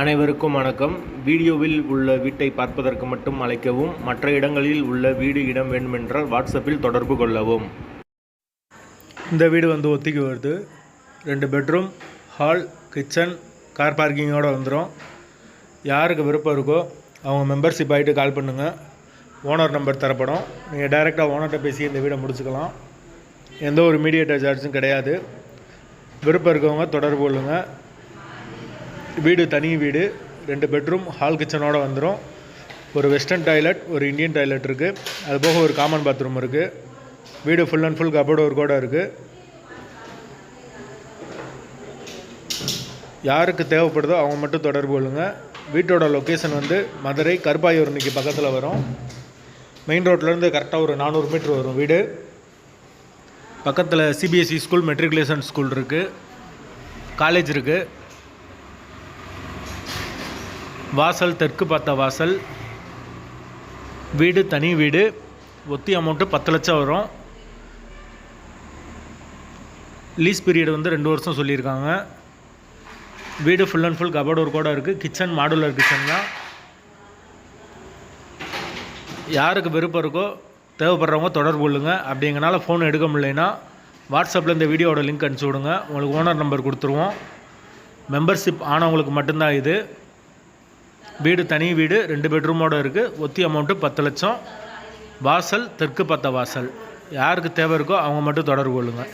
அனைவருக்கும் வணக்கம். வீடியோவில் உள்ள வீட்டை பார்ப்பதற்கு மட்டும் அழைக்கவும் மற்ற இடங்களில் உள்ள வீடு இடம் வேண்டுமென்றால் வாட்ஸ்அப்பில் தொடர்பு கொள்ளவும். இந்த வீடு வந்து ஒத்திக்கு வருது. ரெண்டு பெட்ரூம் ஹால் கிச்சன் கார் பார்க்கிங்கோடு வந்துடும் யாருக்கு விருப்பம் இருக்கோ அவங்க மெம்பர்ஷிப் ஆகிட்டு கால் பண்ணுங்கள் ஓனர் நம்பர் தரப்படும். நீங்கள் டைரெக்டாக ஓனர்கிட்ட பேசி இந்த வீடை முடிச்சுக்கலாம். எந்த ஒரு மீடியேட்டர் சார்ஜும் கிடையாது. விருப்பம் இருக்கவங்க தொடர்பு கொள்ளுங்கள் வீடு தனி வீடு ரெண்டு பெட்ரூம் ஹால் கிச்சனோடு வந்துடும் ஒரு வெஸ்டர்ன் டாய்லெட் ஒரு இந்தியன் டாய்லெட் இருக்குது அது போக ஒரு காமன் பாத்ரூம் இருக்குது வீடு ஃபுல் அண்ட் ஃபுல் கபோர்டு ஒரு கூட இருக்குது யாருக்கு தேவைப்படுதோ அவங்க மட்டும் தொடர்பு கொள்ளுங்கள் வீட்டோட லொக்கேஷன் வந்து மதுரை கருப்பாயூர் கருப்பாயூரணிக்கு பக்கத்தில் வரும். மெயின் ரோட்லேருந்து கரெக்டாக ஒரு நானூறு மீட்ரு வரும் வீடு. பக்கத்தில் சிபிஎஸ்சி ஸ்கூல் மெட்ரிகுலேஷன் ஸ்கூல் இருக்குது காலேஜ் இருக்குது வாசல் தெற்கு பார்த்த வாசல். வீடு தனி வீடு. ஒத்தி அமௌண்ட்டு பத்து லட்சம் வரும். லீஸ் பீரியட் வந்து ரெண்டு வருஷம் சொல்லியிருக்காங்க. வீடு ஃபுல் அண்ட் ஃபுல் கபோர்டு ஒரு கூட இருக்குது கிச்சன் மாடுலர் கிச்சன் தான். யாருக்கு விருப்பம் இருக்கோ தேவைப்படுறவங்க தொடர்பு கொள்ளுங்க. அப்படிங்கனால ஃபோன் எடுக்க முடியலைன்னா வாட்ஸ்அப்பில் இந்த வீடியோவோட லிங்க் அனுப்பிச்சி விடுங்க. உங்களுக்கு ஓனர் நம்பர் கொடுத்துருவோம். மெம்பர்ஷிப் ஆனவங்களுக்கு மட்டும்தான் இது. வீடு தனி வீடு ரெண்டு பெட்ரூமோடு இருக்குது ஒத்தி அமௌண்ட்டு பத்து லட்சம். வாசல் தெற்கு பத்த வாசல். யாருக்கு தேவை இருக்கோ அவங்க மட்டும் தொடர்பு கொள்ளுங்கள்